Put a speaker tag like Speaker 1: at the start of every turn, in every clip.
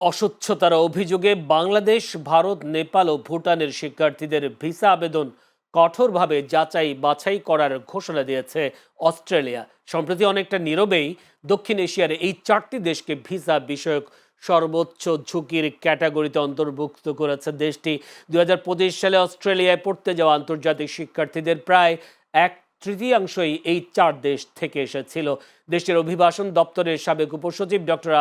Speaker 1: অস্বচ্ছতার অভিযোগে বাংলাদেশ, ভারত, নেপাল ও ভুটানের শিক্ষার্থীদের ভিসা আবেদন কঠোরভাবে যাচাই বাছাই করার ঘোষণা দিয়েছে অস্ট্রেলিয়া। সম্প্রতি অনেকটা নীরবেই দক্ষিণ এশিয়ার এই চারটি দেশকে ভিসা বিষয়ক সর্বোচ্চ ঝুঁকির ক্যাটাগরিতে অন্তর্ভুক্ত করেছে দেশটি। দু হাজার পঁচিশ সালে অস্ট্রেলিয়ায় পড়তে যাওয়া আন্তর্জাতিক শিক্ষার্থীদের প্রায় এক তৃতীয়াংশই এই চার দেশ থেকে এসেছিল। দেশের অভিবাসন দপ্তরের সাবেক উপসচিব ডক্টর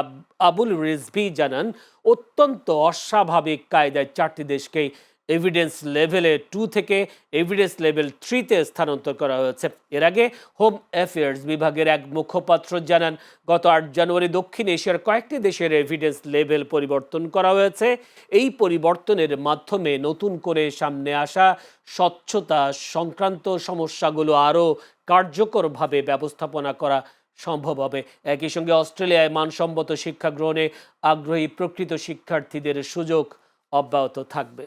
Speaker 1: আবুল রিজভি জানান, অত্যন্ত অস্বাভাবিক কায়দায় চারটি দেশকেই এভিডেন্স লেভেলে টু থেকে এভিডেন্স লেভেল থ্রিতে স্থানান্তর করা হয়েছে। এর আগে হোম অ্যাফেয়ার্স বিভাগের এক মুখপাত্র জানান, গত আট জানুয়ারি দক্ষিণ এশিয়ার কয়েকটি দেশের এভিডেন্স লেভেল পরিবর্তন করা হয়েছে। এই পরিবর্তনের মাধ্যমে নতুন করে সামনে আসা স্বচ্ছতা সংক্রান্ত সমস্যাগুলো আরও কার্যকরভাবে ব্যবস্থাপনা করা সম্ভব হবে। একই সঙ্গে অস্ট্রেলিয়ায় মানসম্মত শিক্ষা গ্রহণে আগ্রহী প্রকৃত শিক্ষার্থীদের সুযোগ অব্যাহত থাকবে।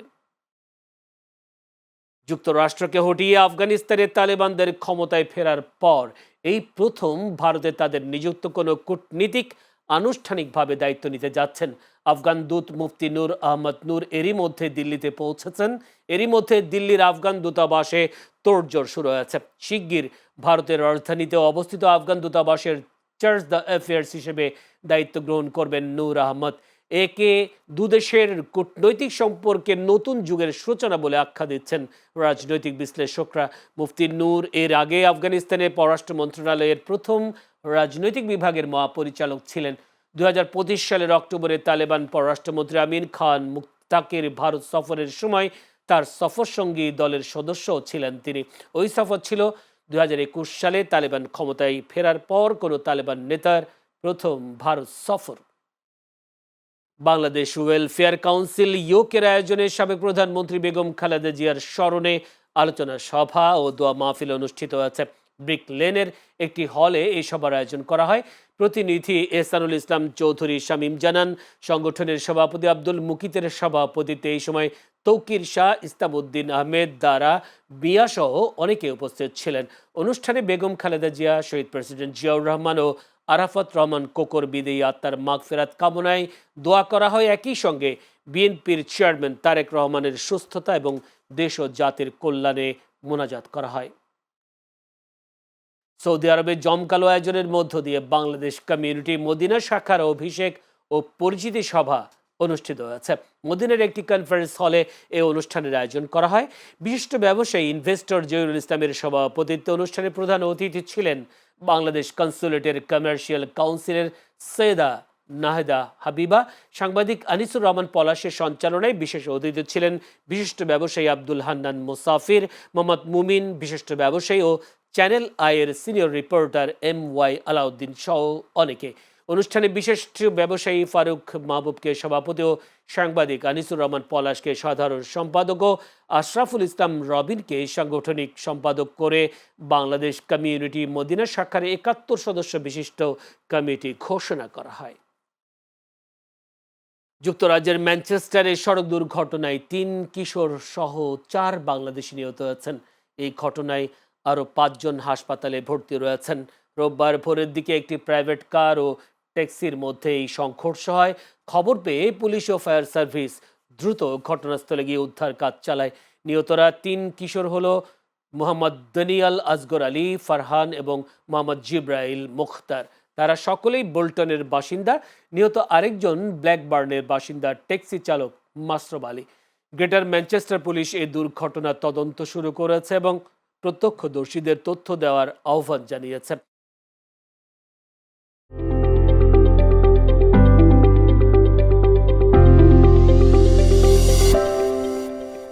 Speaker 1: যুক্তরাষ্ট্রকে হটিয়ে আফগানিস্তানে তালেবানদের ক্ষমতায় ফেরার পর, এই প্রথম ভারতে তাদের নিযুক্ত কোনো কূটনীতিক আনুষ্ঠানিকভাবে দায়িত্ব নিতে যাচ্ছেন। আফগান দূত মুফতি নূর আহমদ নূর এরই মধ্যে দিল্লিতে পৌঁছেছেন। এরই মধ্যে দিল্লির আফগান দূতাবাসে তোড়জোড় শুরু হয়েছে। শিগগির ভারতের রাজধানীতে অবস্থিত আফগান দূতাবাসের চার্জ দ্য অ্যাফেয়ার্স হিসেবে দায়িত্ব গ্রহণ করবেন নূর আহমদ। একে দুদেশের কূটনৈতিক সম্পর্কে নতুন যুগের সূচনা বলে আখ্যা দিচ্ছেন রাজনৈতিক বিশ্লেষকরা। মুফতি নূর এর আগে আফগানিস্তানের পররাষ্ট্র মন্ত্রণালয়ের প্রথম রাজনৈতিক বিভাগের মহাপরিচালক ছিলেন। দু হাজার পঁচিশ সালের অক্টোবরে তালেবান পররাষ্ট্রমন্ত্রী আমিন খান মুক্তাকের ভারত সফরের সময় তার সফর সঙ্গী দলের সদস্যও ছিলেন তিনি। ওই সফর ছিল দু হাজার একুশ সালে তালেবান ক্ষমতায় ফেরার পর কোনো তালেবান নেতার প্রথম ভারত সফর। বাংলাদেশ ওয়েলফেয়ার কাউন্সিল ইউকের আয়োজনে সাবেক প্রধানমন্ত্রী বেগম খালেদা জিয়ার স্মরণে আলোচনা সভা ও দোয়া মাহফিল অনুষ্ঠিত হয়েছে। ব্রিক লেনের একটি হলে এই সভার আয়োজন করা হয়। প্রতিনিধি এহসানুল ইসলাম চৌধুরী শামীম জানান, সংগঠনের সভাপতি আব্দুল মুকিতের সভাপতিত্বে এই সময় তৌকির শাহ ইস্তাবুদ্দিন আহমেদ দ্বারা বিয়া সহ অনেকে উপস্থিত ছিলেন। অনুষ্ঠানে বেগম খালেদা জিয়া, শহীদ প্রেসিডেন্ট জিয়াউর রহমান ও আরাফাত রহমান কোকর বিদেয়ী আত্মার মাগফেরাত কামনায় দোয়া করা হয় একই সঙ্গে বিএনপির চেয়ারম্যান তারেক রহমানের সুস্থতা এবং দেশ ও জাতির কল্যাণে মোনাজাত করা হয়। সৌদি আরবে জমকালো আয়োজনের মধ্য দিয়ে বাংলাদেশ কমিউনিটি মদিনা শাখার অভিষেক ও পরিচিতি সভা অনুষ্ঠিত হয়েছে। মদিনের একটি কনফারেন্স হলে এই অনুষ্ঠানের আয়োজন করা হয়। বিশিষ্ট ব্যবসায়ী ইনভেস্টর জহিরুল ইসলামের সভাপতিত্বে অনুষ্ঠানে প্রধান অতিথি ছিলেন বাংলাদেশ কনসুলেটের কমার্শিয়াল কাউন্সিলের সৈয়দা নাহেদা হাবিবা, সাংবাদিক আনিসুর রহমান পলাশের সঞ্চালনায় বিশেষ অতিথি ছিলেন বিশিষ্ট ব্যবসায়ী আব্দুল হান্নান মুসাফির, মোহাম্মদ মুমিন বিশিষ্ট ব্যবসায়ী ও চ্যানেল আইয়ের senior reporter M Y Alauddin সহ অনেকে। অনুষ্ঠানে বিশেষ ব্যবসায়ী ফারুক মাহবুবকে সভাপতি ও সাংবাদিক আনিসুর রহমান পলাশকে সাধারণ সম্পাদক ও আশরাফুল ইসলাম রবিনকে সাংগঠনিক সম্পাদক করে বাংলাদেশ কমিউনিটি মদিনা শাখার একাত্তর সদস্য বিশিষ্ট কমিটি ঘোষণা করা হয়। যুক্তরাজ্যের ম্যানচেস্টারে সড়ক দুর্ঘটনায় তিন কিশোর সহ চার বাংলাদেশি নিহত হয়েছেন। এই ঘটনায় আরও পাঁচজন হাসপাতালে ভর্তি রয়েছেন। রোববার ভোরের দিকে একটি প্রাইভেট কার ও ট্যাক্সির মধ্যে এই সংঘর্ষ হয়। খবর পেয়ে পুলিশ ও ফায়ার সার্ভিস দ্রুত ঘটনাস্থলে গিয়ে উদ্ধার কাজ চালায়। নিহতরা তিন কিশোর হলো মোহাম্মদ দনিয়াল আজগর আলী, ফারহান এবং মোহাম্মদ জিব্রাইল মুখতার। তারা সকলেই বোল্টনের বাসিন্দা। নিহত আরেকজন ব্ল্যাকবার্নের বাসিন্দা, ট্যাক্সি চালক Masrab Ali. Greater Manchester police এই দুর্ঘটনার তদন্ত শুরু করেছে এবং প্রত্যক্ষদর্শীদের তথ্য দেওয়ার আহ্বান জানিয়েছে।